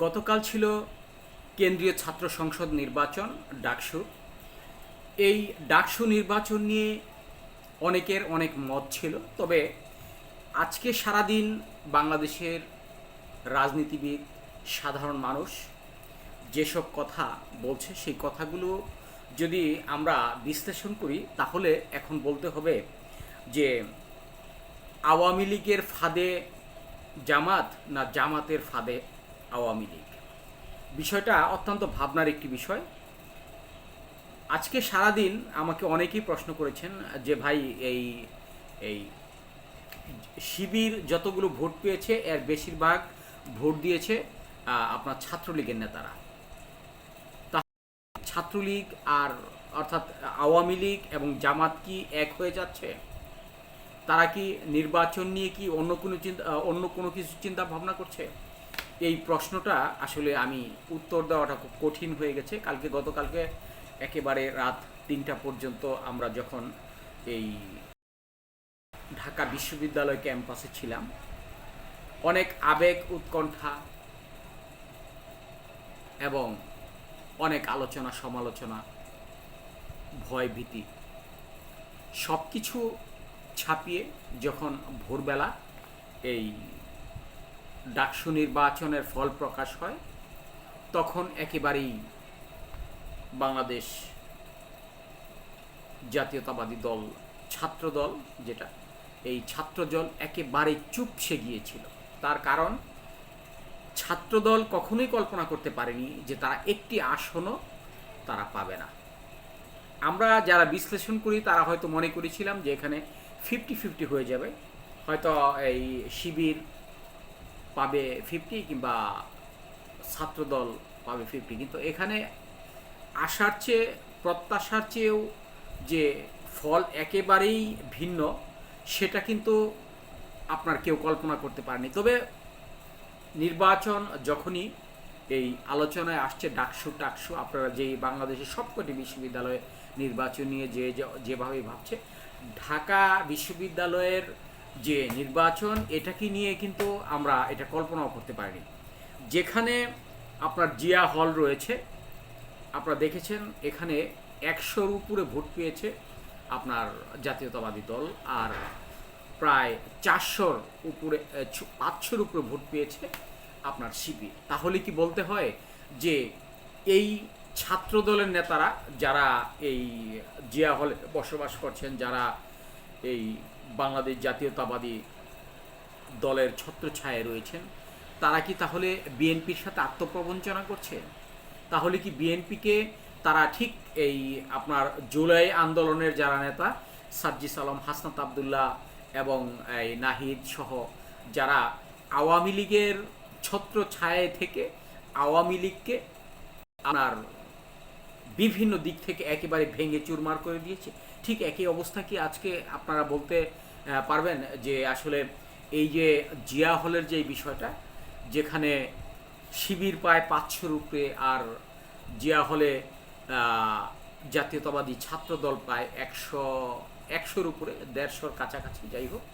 গতকাল ছিল কেন্দ্রীয় ছাত্র সংসদ নির্বাচন, ডাকসু। এই ডাকসু নির্বাচন নিয়ে অনেকের অনেক মত ছিল, তবে আজকে সারাদিন বাংলাদেশের রাজনীতিবিদ, সাধারণ মানুষ যেসব কথা বলছে, সেই কথাগুলো যদি আমরা বিশ্লেষণ করি, তাহলে এখন বলতে হবে যে আওয়ামী লীগের ফাঁদে জামাত না জামাতের ফাঁদে আওয়ামী লীগ। বিষয়টা অত্যন্ত ভাবনার একটি বিষয়। আজকে সারাদিন আমাকে অনেকেই প্রশ্ন করেছেন যে, ভাই, এই এই শিবির যতগুলো ভোট পেয়েছে, এর বেশিরভাগ ভোট দিয়েছে আপনার ছাত্রলীগের নেতারা। তা- ছাত্রলীগ আর, অর্থাৎ আওয়ামী লীগ এবং জামাত কি এক হয়ে যাচ্ছে? তারা কি নির্বাচন নিয়ে কি অন্য কোনো চিন্তা, অন্য কোনো কিছু চিন্তা ভাবনা করছে? এই প্রশ্নটা আসলে আমি উত্তর দেওয়াটা খুব কঠিন হয়ে গেছে। কালকে, গতকালকে একেবারে রাত তিনটা পর্যন্ত আমরা যখন এই ঢাকা বিশ্ববিদ্যালয় ক্যাম্পাসে ছিলাম, অনেক আবেগ, উৎকণ্ঠা এবং অনেক আলোচনা, সমালোচনা, ভয় ভীতি সব কিছু ছাপিয়ে যখন ভোরবেলা এই ডাকসু নির্বাচনের ফল প্রকাশ হয়, তখন একেবারেই বাংলাদেশ জাতীয়তাবাদী দল, ছাত্র দল যেটা, এই ছাত্র ছাত্রদল একেবারে চুপসে গিয়েছিল। তার কারণ ছাত্রদল কখনোই কল্পনা করতে পারেনি যে তারা একটি আসনও তারা পাবে না। আমরা যারা বিশ্লেষণ করি, তারা হয়তো মনে করেছিলাম যে এখানে ফিফটি ফিফটি হয়ে যাবে। হয়তো এই শিবির পাবে ফিফটি কিংবা ছাত্রদল পাবে ফিফটি কিন্তু এখানে আশার চেয়ে, প্রত্যাশার চেয়েও যে ফল একেবারেই ভিন্ন, সেটা কিন্তু আপনার কেউ কল্পনা করতে পারেনি। তবে নির্বাচন যখনই এই আলোচনায় আসছে, ডাকসু টাকসু, আপনারা যেই বাংলাদেশের সবকটি বিশ্ববিদ্যালয়ে নির্বাচন নিয়ে যে- যেভাবে ভাবছে, ঢাকা বিশ্ববিদ্যালয়ের যে নির্বাচন, এটাকে নিয়ে কিন্তু আমরা এটা কল্পনাও করতে পারিনি। যেখানে আপনার জিয়া হল রয়েছে, আপনারা দেখেছেন এখানে একশোর উপরে ভোট পেয়েছে আপনার জাতীয়তাবাদী দল আর প্রায় চারশোর উপরে পাঁচশোর উপরে ভোট পেয়েছে আপনার শিবির তাহলে কি বলতে হয় যে এই ছাত্র দলের নেতারা যারা এই জিয়া হলে বসবাস করছেন, যারা এই বাংলাদেশ জাতীয়তাবাদী দলের ছত্রছায়ায় রয়েছেন। তারা কি তাহলে বিএনপির সাথে আত্মপ্রবঞ্চনা করছে? তাহলে কি বিএনপিকে তারা ঠিক এই আপনার জুলাই আন্দোলনের যারা নেতা সাজ্জিস আলম হাসনাত আবদুল্লাহ এবং এই নাহিদ সহ যারা আওয়ামী লীগের ছত্র ছায় থেকে আওয়ামী লীগকে আপনার বিভিন্ন দিক থেকে একেবারে ভেঙে চুরমার করে দিয়েছে। ঠিক একই অবস্থা কি আজকে আপনারা বলতে পারবেন যে আসলে এই যে জিয়া হলের যে বিষয়টা, যেখানে শিবির পায় পাঁচশোর উপরে আর জিয়া হলে জাতীয়তাবাদী ছাত্র দল পায় একশো, একশোর উপরে, দেড়শোর কাছাকাছি, যাই হোক।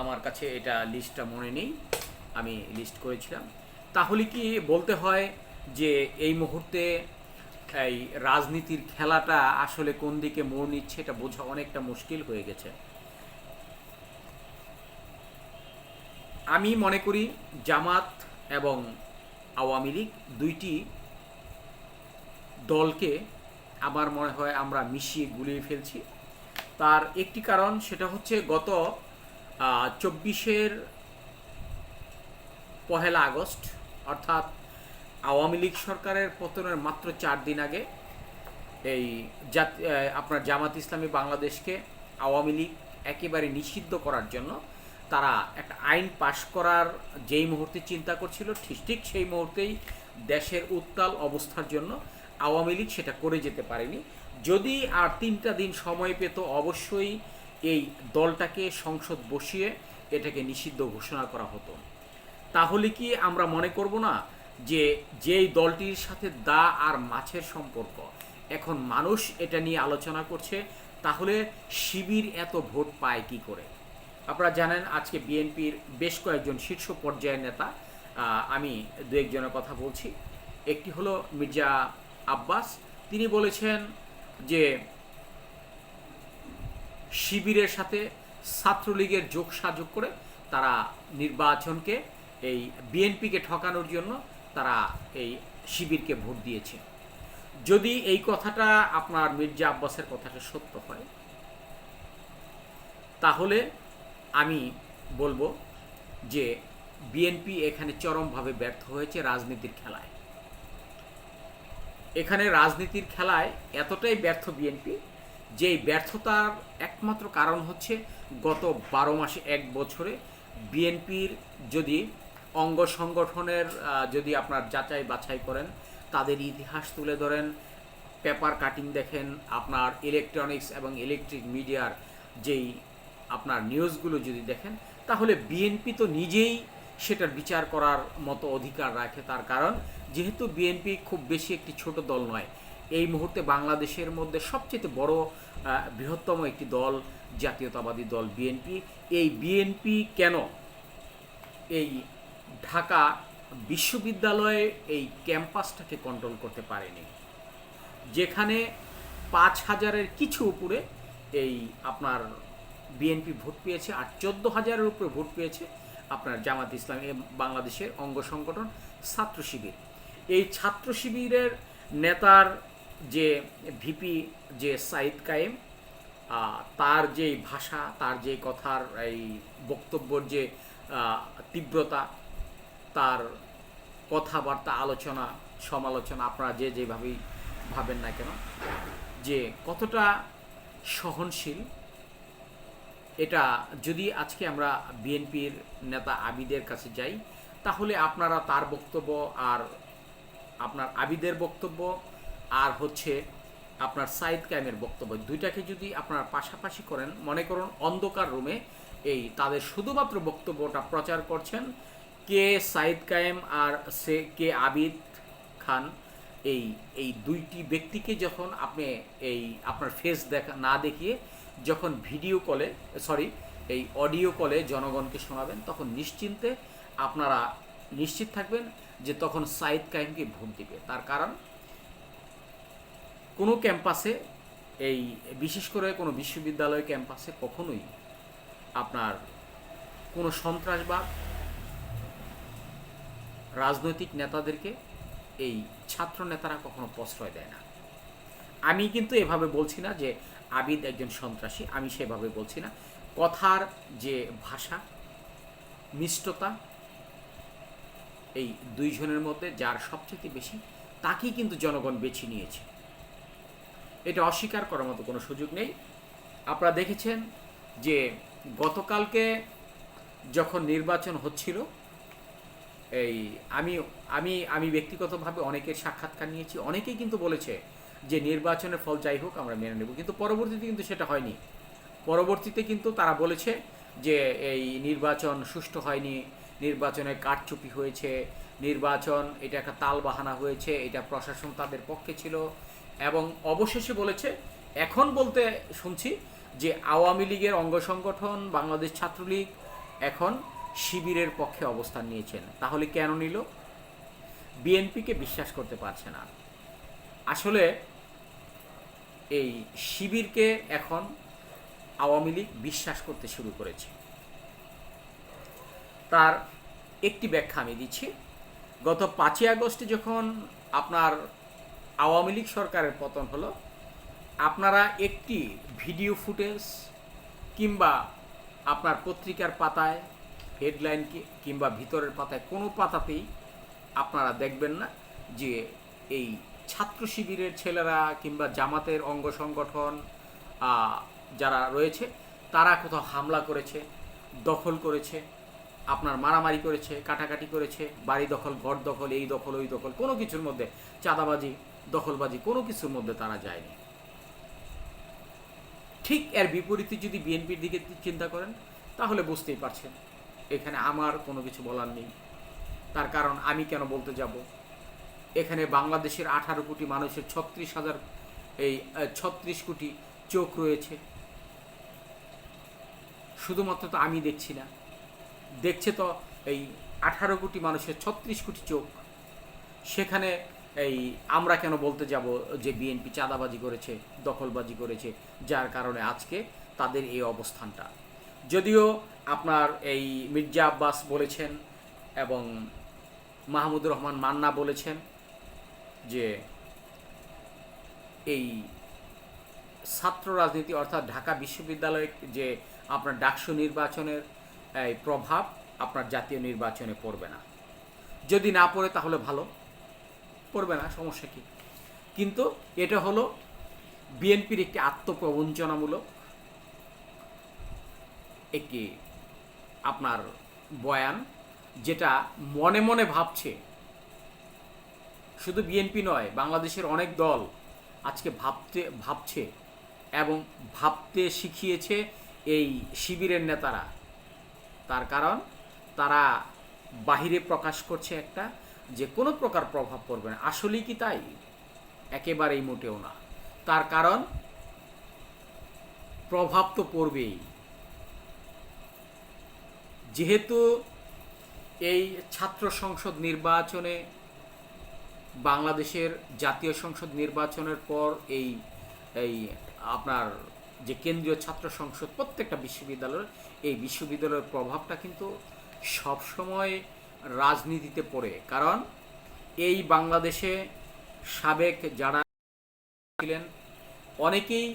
আমার কাছে এটা লিস্টটা মনে নেই, আমি লিস্ট করেছিলাম। তাহলে কি বলতে হয় যে এই মুহূর্তে এই রাজনীতির খেলাটা আসলে কোন দিকে মোড় নিচ্ছে এটা বোঝা অনেকটা মুশকিল হয়ে গেছে। আমি মনে করি জামাত এবং আওয়ামী লীগ দুইটি দলকে আমার মনে হয় আমরা মিশিয়ে গুলিয়ে ফেলছি। তার একটি কারণ সেটা হচ্ছে গত চব্বিশের পহেলা আগস্ট, অর্থাৎ আওয়ামী লীগ সরকারের পতনের মাত্র চার দিন আগে এই আপনার জামাত ইসলামী বাংলাদেশকে আওয়ামী লীগ একেবারে নিষিদ্ধ করার জন্য তারা একটা আইন পাশ করার যেই মুহূর্তে চিন্তা করছিল, ঠিক ঠিক সেই মুহূর্তেই দেশের উত্তাল অবস্থার জন্য আওয়ামী লীগ সেটা করে যেতে পারেনি। যদি আর তিনটা দিন সময় পেত, অবশ্যই এই দলটাকে সংসদ বসিয়ে এটাকে নিষিদ্ধ ঘোষণা করা হতো। তাহলে কি আমরা মনে করব না যে যেই দলটির সাথে দা আর মাছের সম্পর্ক, এখন মানুষ এটা নিয়ে আলোচনা করছে, তাহলে শিবির এত ভোট পায় কি করে? আপনারা জানেন, আজকে বিএনপির বেশ কয়েকজন শীর্ষ পর্যায়ের নেতা আমি দু একজনের কথা বলছি। একটি হলো মির্জা আব্বাস। তিনি বলেছেন যে, শিবিরের সাথে ছাত্রলীগের যোগ সাযোগ করে তারা নির্বাচনকে, এই বিএনপিকে ঠকানোর জন্য তারা এই শিবিরকে ভোট দিয়েছে। যদি এই কথাটা আপনার মির্জা আব্বাসের কথাটা সত্য হয়, তাহলে আমি বলব যে বিএনপি এখানে চরমভাবে ব্যর্থ হয়েছে রাজনীতির খেলায়। এখানে রাজনীতির খেলায় এতটাই ব্যর্থ বিএনপি যে ব্যর্থতার একমাত্র কারণ হচ্ছে গত বারো মাসে এক বছরে বিএনপির যদি অঙ্গ সংগঠনের যদি আপনার যাচাই বাছাই করেন, তাদের ইতিহাস তুলে ধরেন, পেপার কাটিং দেখেন, আপনার ইলেকট্রনিক্স এবং ইলেকট্রিক মিডিয়ার যেই আপনার নিউজগুলো যদি দেখেন, তাহলে বিএনপি তো নিজেই সেটার বিচার করার মতো অধিকার রাখে তার কারণ, যেহেতু বিএনপি খুব বেশি একটি ছোট দল নয়, এই মুহূর্তে বাংলাদেশের মধ্যে সবচেয়ে বড় বৃহত্তম একটি দল, জাতীয়তাবাদী দল বিএনপি এই বিএনপি কেন এই ঢাকা বিশ্ববিদ্যালয়ে এই ক্যাম্পাসটাকে কন্ট্রোল করতে পারেনি। যেখানে পাঁচ হাজারের কিছু উপরে এই আপনার বিএনপি ভোট পেয়েছে আর চোদ্দ হাজারের উপরে ভোট পেয়েছে আপনার জামাত ইসলাম বাংলাদেশের অঙ্গ সংগঠন ছাত্র শিবির। এই ছাত্র শিবিরের নেতার যে ভিপি যে সাইদ কায়েম তার যে ভাষা, তার যে কথার এই বক্তব্যর যে তীব্রতা তার কথাবার্তা, আলোচনা, সমালোচনা আপনারা যে যেভাবেই ভাবেন না কেন, যে কতটা সহনশীল, এটা যদি আজকে আমরা বিএনপির নেতা আবিদের কাছে যাই, তাহলে আপনারা তার বক্তব্য আর আপনার আবিদের বক্তব্য আর হচ্ছে আপনার সাইদ কায়েমের বক্তব্য দুইটাকে যদি আপনারা পাশাপাশি করেন, মনে করুন অন্ধকার রুমে এই তাদের শুধুমাত্র বক্তব্যটা প্রচার করছেন কে সাইদ কায়েম আর সে কে আবিদ খান, এই এই দুইটি ব্যক্তিকে যখন আপনি এই আপনার ফেস দেখা, না দেখিয়ে যখন ভিডিও কলে সরি এই অডিও কলে জনগণকে শোনাবেন, তখন নিশ্চিন্তে আপনারা নিশ্চিত থাকবেন যে তখন সাইদ কায়েমকে ভোট দিবে। তার কারণ, কোনো ক্যাম্পাসে এই, বিশেষ করে কোনো বিশ্ববিদ্যালয় ক্যাম্পাসে কখনোই আপনার কোনো সন্ত্রাসবাদ রাজনৈতিক নেতাদেরকে এই ছাত্র নেতারা কখনো প্রশ্রয় দেয় না। আমি কিন্তু এভাবে বলছি না যে আবিদ একজন সন্ত্রাসী, আমি সেভাবে বলছি না। কথার যে ভাষা, মিষ্টতা, এই দুইজনের মধ্যে যার সবচেয়ে বেশি, তাকেই কিন্তু জনগণ বেছে নিয়েছে। এটা অস্বীকার করার মতো কোনো সুযোগ নেই। আপনারা দেখেছেন যে গতকালকে যখন নির্বাচন হচ্ছিল এই, আমি আমি আমি ব্যক্তিগতভাবে অনেকের সাক্ষাৎকার নিয়েছি। অনেকেই কিন্তু বলেছে যে নির্বাচনের ফল যাই হোক আমরা মেনে নেব। কিন্তু পরবর্তীতে কিন্তু সেটা হয়নি। পরবর্তীতে কিন্তু তারা বলেছে যে এই নির্বাচন সুষ্ঠু হয়নি নির্বাচনে কারচুপি হয়েছে, নির্বাচন, এটা একটা তাল বাহানা হয়েছে, এটা প্রশাসন তাদের পক্ষে ছিল। এবং অবশেষে বলেছে, এখন বলতে শুনছি যে আওয়ামী লীগের অঙ্গ সংগঠন, বাংলাদেশ ছাত্রলীগ, এখন শিবিরের পক্ষে অবস্থান নিয়েছেন। তাহলে কেন নিল? বিএনপিকে বিশ্বাস করতে পারছে না। আসলে এই শিবিরকে এখন আওয়ামী লীগ বিশ্বাস করতে শুরু করেছে। তার একটি ব্যাখ্যা আমি দিচ্ছি। গত পাঁচই আগস্টে যখন আপনার আওয়ামী লীগ সরকারের পতন হলো, আপনারা একটি ভিডিও ফুটেজ কিংবা আপনার পত্রিকার পাতায় হেডলাইন কিংবা ভিতরের পাতায় কোনো পাতাতেই আপনারা দেখবেন না যে এই ছাত্র শিবিরের ছেলেরা কিংবা জামাতের অঙ্গ সংগঠন যারা রয়েছে, তারা কোথাও হামলা করেছে, দখল করেছে, আপনার মারামারি করেছে, কাটাকাটি করেছে, বাড়ি দখল, ঘর দখল, এই দখল, ওই দখল, কোনো কিছুর মধ্যে চাঁদাবাজি, দখলবাজি কোনো কিছুর মধ্যে তারা যায়নি। ঠিক এর বিপরীতে যদি বিএনপির দিকে চিন্তা করেন, তাহলে বুঝতেই পারছেন এখানে আমার কোনো কিছু বলার নেই। তার কারণ আমি কেন বলতে যাব? এখানে বাংলাদেশের আঠারো কোটি মানুষের ছত্রিশ হাজার, এই ছত্রিশ কোটি চোখ রয়েছে। শুধুমাত্র তো আমি দেখছি না। দেখছে তো এই আঠারো কোটি মানুষের ছত্রিশ কোটি চোখ। সেখানে এই আমরা কেন বলতে যাব যে বিএনপি চাঁদাবাজি করেছে, দখলবাজি করেছে, যার কারণে আজকে তাদের এই অবস্থানটা। যদিও আপনার এই মির্জা আব্বাস বলেছেন এবং মাহমুদুর রহমান মান্না বলেছেন যে এই ছাত্র রাজনীতি অর্থাৎ ঢাকা বিশ্ববিদ্যালয়ে যে আপনার ডাকসু নির্বাচনের, এই প্রভাব আপনার জাতীয় নির্বাচনে পড়বে না। যদি না পড়ে তাহলে ভালো, পড়বে না, সমস্যা কী? কিন্তু এটা হলো বিএনপির একটি আত্মপ্রবঞ্চনামূলক একটি আপনার বয়ান, যেটা মনে মনে ভাবছে। শুধু বিএনপি নয়, বাংলাদেশের অনেক দল আজকে ভাবতে, ভাবছে এবং ভাবতে শিখিয়েছে এই শিবিরের নেতারা। তার কারণ, তারা বাহিরে প্রকাশ করছে একটা যে কোনো প্রকার প্রভাব পড়বে না। আসলেই কি তাই? একেবারেই মোটেও না। তার কারণ, প্রভাব তো পড়বেই। যেহেতু এই ছাত্র সংসদ নির্বাচনে বাংলাদেশের জাতীয় সংসদ নির্বাচনের পর এই এই আপনার যে কেন্দ্রীয় ছাত্র সংসদ প্রত্যেকটা বিশ্ববিদ্যালয়ের, এই বিশ্ববিদ্যালয়ের প্রভাবটা কিন্তু সবসময় রাজনীতিতে পড়ে। কারণ এই বাংলাদেশে সাবেক যারা ছিলেন, অনেকেই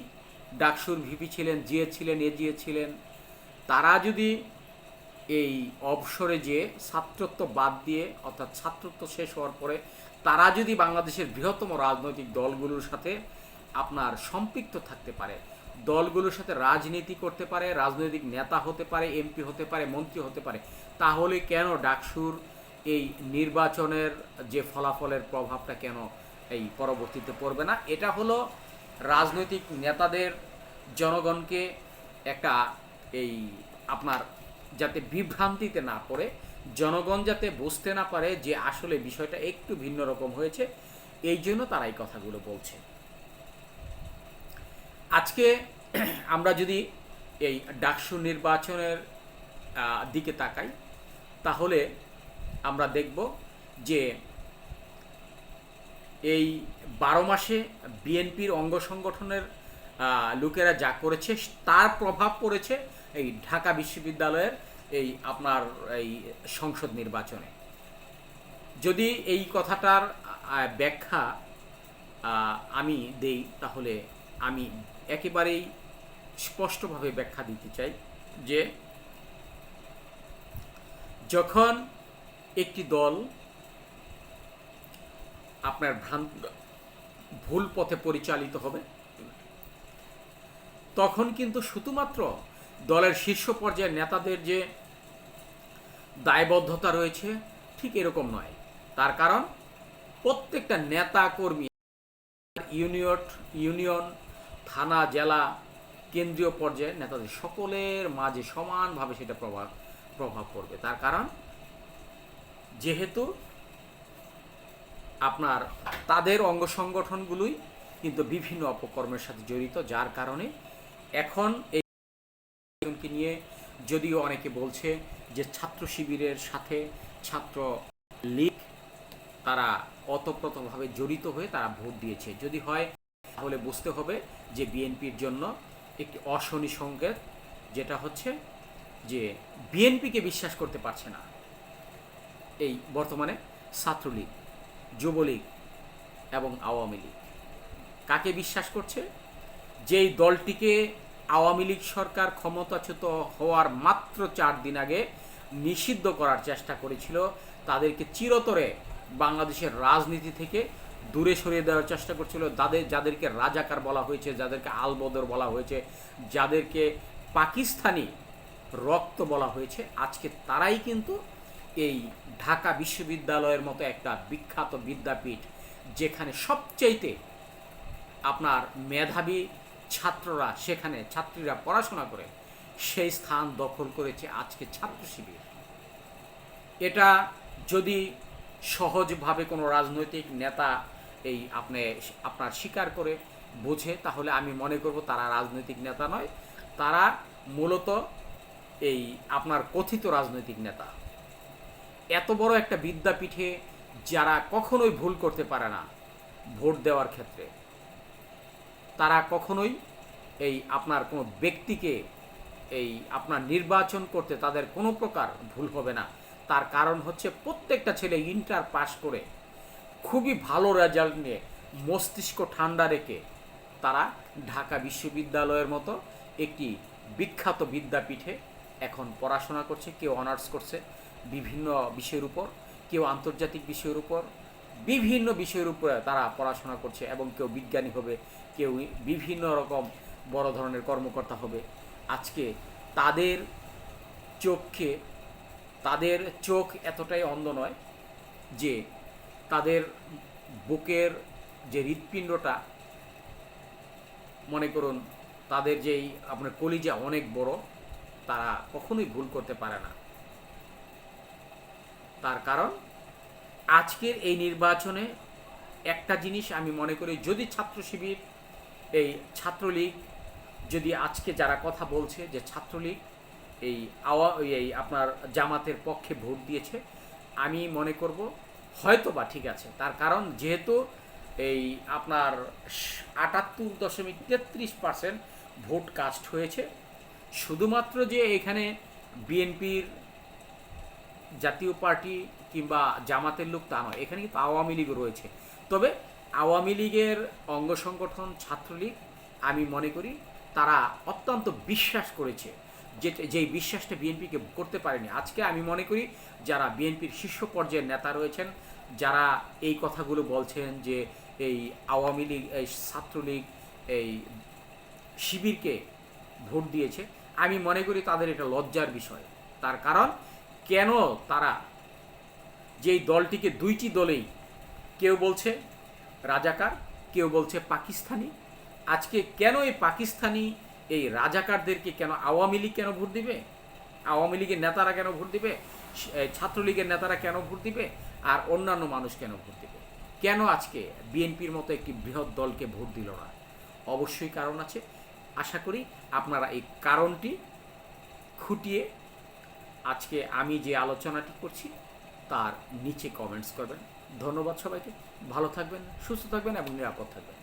ডাকসুর ভিপি ছিলেন, জিএ ছিলেন এজিএ ছিলেন, তারা যদি এই অবসরে যে ছাত্রত্ব বাদ দিয়ে অর্থাৎ ছাত্রত্ব শেষ হওয়ার পরে তারা যদি বাংলাদেশের বৃহত্তম রাজনৈতিক দলগুলোর সাথে আপনার সম্পৃক্ত থাকতে পারে, দলগুলোর সাথে রাজনীতি করতে পারে, রাজনৈতিক নেতা হতে পারে, এমপি হতে পারে, মন্ত্রী হতে পারে, তাহলে কেন ডাকসুর এই নির্বাচনের যে ফলাফলের প্রভাবটা কেন এই পরবর্তীতে পড়বে না? এটা হলো রাজনৈতিক নেতাদের, জনগণকে একটা এই আপনার যাতে বিভ্রান্তিতে না পড়ে, জনগণ যাতে বুঝতে না পারে যে আসলে বিষয়টা একটু ভিন্ন রকম হয়েছে, এই জন্য তারা এই কথাগুলো বলছে। আজকে আমরা যদি এই ডাকসু নির্বাচনের দিকে তাকাই, তাহলে আমরা দেখব যে এই বারো মাসে বিএনপির অঙ্গ সংগঠনের লোকেরা যা করেছে, তার প্রভাব পড়েছে এই ঢাকা বিশ্ববিদ্যালয়ের এই আপনার এই সংসদ নির্বাচনে। যদি এই কথাটার ব্যাখ্যা আমি দেই, তাহলে আমি একেবারেই স্পষ্টভাবে ব্যাখ্যা দিতে চাই যে, যখন একটি দল আপনার ভ্রান্ত, ভুল পথে পরিচালিত হবে তখন কিন্তু শুধুমাত্র দলের শীর্ষ পর্যায়ের নেতাদের যে দায়বদ্ধতা রয়েছে, ঠিক এরকম নয়। তার কারণ, প্রত্যেকটা নেতা কর্মী ইউনিয়ন ইউনিয়ন, থানা, জেলা, কেন্দ্রীয় পর্যায়ে নেতাদের সকলের মাঝে সমানভাবে সেটা প্রভাব প্রভাব পড়বে। তার কারণ, যেহেতু আপনার তাদের অঙ্গ সংগঠনগুলোই কিন্তু বিভিন্ন অপকর্মের সাথে জড়িত, যার কারণে এখন এই নিয়ে যদিও অনেকে বলছে যে ছাত্র শিবিরের সাথে ছাত্র লীগ তারা অতপ্রতভাবে জড়িত হয়ে তারা ভোট দিয়েছে। যদি হয়, তাহলে বুঝতে হবে যে বিএনপির জন্য একটি অশনি সংকেত, যেটা হচ্ছে যে বিএনপিকে বিশ্বাস করতে পারছে না এই বর্তমানে ছাত্রলীগ, যুবলীগ এবং আওয়ামী লীগ। কাকে বিশ্বাস করছে? যেই দলটিকে আওয়ামী লীগ সরকার ক্ষমতাচ্যুত হওয়ার মাত্র চার দিন আগে নিষিদ্ধ করার চেষ্টা করেছিল, তাদেরকে চিরতরে বাংলাদেশের রাজনীতি থেকে দূরে সরিয়ে দেওয়ার চেষ্টা করছিল। যাদের যাদেরকে রাজাকার বলা হয়েছে, যাদেরকে আলবদর বলা হয়েছে, যাদেরকে পাকিস্তানি রক্ত বলা হয়েছে, আজকে তারাই কিন্তু এই ঢাকা বিশ্ববিদ্যালয়ের মতো একটা বিখ্যাত বিদ্যাপীঠ, যেখানে সবচাইতে আপনার মেধাবী ছাত্ররা সেখানে, ছাত্রীরা পড়াশোনা করে সেই স্থান দখল করেছে আজকে ছাত্র শিবির। এটা যদি সহজভাবে কোনো রাজনৈতিক নেতা এই আপনি আপনার স্বীকার করে, বোঝে, তাহলে আমি মনে করব তারা রাজনৈতিক নেতা নয়। তারা মূলত এই আপনার কথিত রাজনৈতিক নেতা। এত বড় একটা বিদ্যাপীঠে যারা কখনোই ভুল করতে পারে না ভোট দেওয়ার ক্ষেত্রে। তারা কখনোই এই আপনার কোনো ব্যক্তিকে এই আপনার নির্বাচন করতে তাদের কোনো প্রকার ভুল হবে না। তার কারণ হচ্ছে প্রত্যেকটা ছেলে ইন্টার পাস করে খুবই ভালো রেজাল্ট নিয়ে মস্তিষ্ক ঠান্ডা রেখে তারা ঢাকা বিশ্ববিদ্যালয়ের মতো একটি বিখ্যাত বিদ্যাপীঠে এখন পড়াশোনা করছে, কেউ অনার্স করছে, বিভিন্ন বিষয়ের উপর, কেউ আন্তর্জাতিক বিষয়ের উপর বিভিন্ন বিষয়ের উপরে তারা পড়াশোনা করছে এবং কেউ বিজ্ঞানী হবে, কেউ বিভিন্ন রকম বড় ধরনের কর্মকর্তা হবে। আজকে তাদের চোখে তাদের চোখ এতটাই অন্ধ নয় যে তাদের বুকের যে হৃৎপিণ্ডটা, মনে করুন তাদের যেই আপনার কলিজা অনেক বড়, তারা কখনোই ভুল করতে পারে না। তার কারণ আজকের এই নির্বাচনে একটা জিনিস আমি মনে করি, যদি ছাত্র শিবির, এই ছাত্রলীগ যদি আজকে যারা কথা বলছে যে ছাত্রলীগ এই আওয়া, এই আপনার জামাতের পক্ষে ভোট দিয়েছে, আমি মনে করব হয়তো বা ঠিক আছে। তার কারণ যেহেতু এই আপনার আটাত্তর দশমিক তেত্রিশ পার্সেন্ট ভোট কাস্ট হয়েছে, শুধুমাত্র যে এখানে বিএনপির জাতীয় পার্টি কিংবা জামাতের লোক তা নয়। এখানে কিন্তু আওয়ামী লীগও রয়েছে। তবে আওয়ামী লীগের অঙ্গ সংগঠন ছাত্রলীগ, আমি মনে করি, তারা অত্যন্ত বিশ্বাস করেছে যে যেই বিশ্বাসটা বিএনপিকে করতে পারেনি। আজকে আমি মনে করি যারা বিএনপির শীর্ষ পর্যায়ের নেতা রয়েছেন, যারা এই কথাগুলো বলছেন যে এই আওয়ামী লীগ, এই ছাত্রলীগ, এই শিবিরকে ভোট দিয়েছে, আমি মনে করি তাদের এটা লজ্জার বিষয়। তার কারণ, কেন তারা যেই দলটিকে দুইটি দলেই কেউ বলছে রাজাকার, কেউ বলছে পাকিস্তানি। আজকে কেন এই পাকিস্তানি এই রাজাকারদেরকে কেন আওয়ামী লীগ কেন ভোট দিবে? আওয়ামী লীগের নেতারা কেন ভোট দিবে? ছাত্রলীগের নেতারা কেন ভোট দিবে? আর অন্যান্য মানুষ কেন ভোট দিবে? কেন আজকে বিএনপির মতো একটি বৃহৎ দলকে ভোট দিল না? অবশ্যই কারণ আছে। আশা করি আপনারা এই কারণটি খুঁটিয়ে আজকে আমি যে আলোচনাটি করছি তার নিচে কমেন্টস করবেন। ধন্যবাদ সবাইকে। ভালো থাকবেন সুস্থ থাকবেন এবং নিরাপদ থাকবেন।